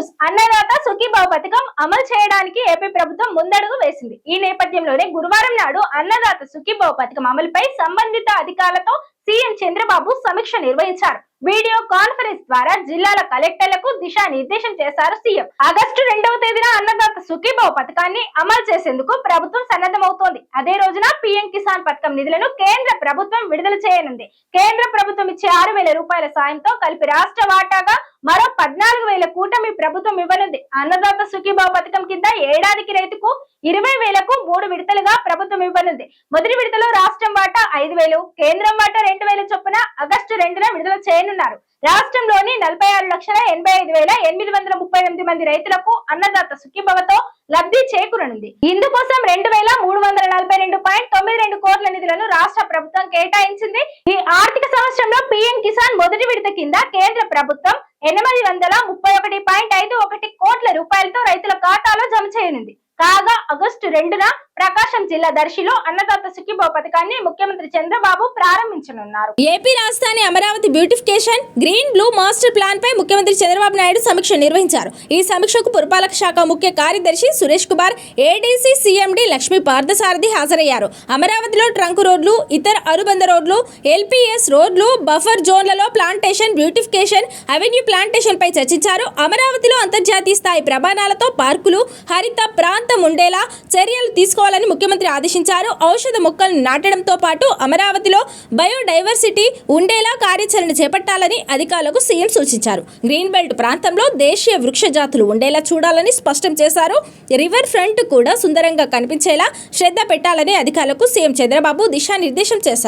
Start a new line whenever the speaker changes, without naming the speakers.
News. Annadata Sukhibhava పథకం అమలు చేయడానికి ఏపీ ప్రభుత్వం ముందడుగు వేసింది. ఈ నేపథ్యంలోనే గురువారం నాడు అన్నదాత సుఖీభావ పథకం అమలుపై సంబంధిత అధికారులతో సీఎం చంద్రబాబు సమీక్ష నిర్వహించారు. వీడియో కాన్ఫరెన్స్ ద్వారా జిల్లాల కలెక్టర్లకు దిశానిర్దేశం చేశారు సీఎం. ఆగస్టు రెండవ తేదీన అన్నదాత సుఖీభావ పథకాన్ని అమలు చేసేందుకు ప్రభుత్వం సన్నద్ధమవుతోంది. అదే రోజున పిఎం కిసాన్ పథకం నిధులను కేంద్ర ప్రభుత్వం విడుదల చేయనుంది. కేంద్ర ప్రభుత్వం ఇచ్చే ఆరు వేల రూపాయల సాయంతో కలిపి రాష్ట్ర వాటాగా మరో పద్నాలుగు వేల కూటమి ప్రభుత్వం ఇవ్వనుంది. అన్నదాత సుఖీభావ పథకం కింద ఏడాదికి రైతుకు ఇరవై వేలకు మూడు విడతలుగా ప్రభుత్వం ఇవ్వనుంది. మొదటి విడతలో రాష్ట్రం వాటా ఐదు వేలు కేంద్రం వాటా రెండు వేల చొప్పున ఆగస్టు రెండున విడుదల చేయనున్నారు. రాష్ట్రంలోని నలభై ఆరు లక్షల ఎనభై ఐదు వేల ఎనిమిది వందల ముప్పై ఎనిమిది మంది రైతులకు అన్నదాత సుఖీభవతో లబ్ధి చేకూరనుంది. ఇందుకోసం రెండు వేల మూడు వందల నలభై రెండు పాయింట్ తొమ్మిది రెండు కోట్ల నిధులను రాష్ట్ర ప్రభుత్వం కేటాయించింది. ఈ ఆర్థిక సంవత్సరంలో పిఎం కిసాన్ మొదటి విడత కింద కేంద్ర ప్రభుత్వం ఎనిమిది వందల ముప్పై ఒకటి పాయింట్ ఐదు ఒకటి కోట్ల రూపాయలతో రైతుల ఖాతాలో జమ చేయనుంది. కాగా ఆగస్టు రెండున ప్రకాశం జిల్లా దర్శిలో అన్నదాత సుఖీభావ పథకాన్ని ముఖ్యమంత్రి చంద్రబాబు ప్రారంభించనున్నారు.
ఏపీ రాజధాని Amaravati beautification green blue master plan పై ముఖ్యమంత్రి చంద్రబాబు నాయుడు సమీక్ష నిర్వహించారు. ఈ సమీక్షకు పురపాలక శాఖ ముఖ్య కార్యదర్శి సురేష్ కుమార్ ఏడీసీ సీఎండీ లక్ష్మీ పార్థసారథి హాజరయ్యారు. అమరావతిలో ట్రంక్ రోడ్లు ఇతర అనుబంధ రోడ్లు ఎల్పీఎస్ రోడ్లు బఫర్ జోన్లలో ప్లాంటేషన్ బ్యూటిఫికేషన్ అవెన్యూ ప్లాంటేషన్ పై చర్చించారు. అమరావతిలో అంతర్జాతీయ స్థాయి ప్రమాణాలతో పార్కులు హరిత ప్రాంత ఉండేలా చర్యలు తీసుకోవాలని ముఖ్యమంత్రి ఆదేశించారు. ఔషధ మొక్కలను నాటడంతో పాటు అమరావతిలో బయోడైవర్సిటీ ఉండేలా కార్యాచరణ చేపట్టాలని అధికారులకు సీఎం సూచించారు. గ్రీన్ బెల్ట్ ప్రాంతంలో దేశీయ వృక్ష జాతులు ఉండేలా చూడాలని స్పష్టం చేశారు. రివర్ ఫ్రంట్ కూడా సుందరంగా కనిపించేలా శ్రద్ధ పెట్టాలని అధికారులకు సీఎం చంద్రబాబు దిశానిర్దేశం చేశారు.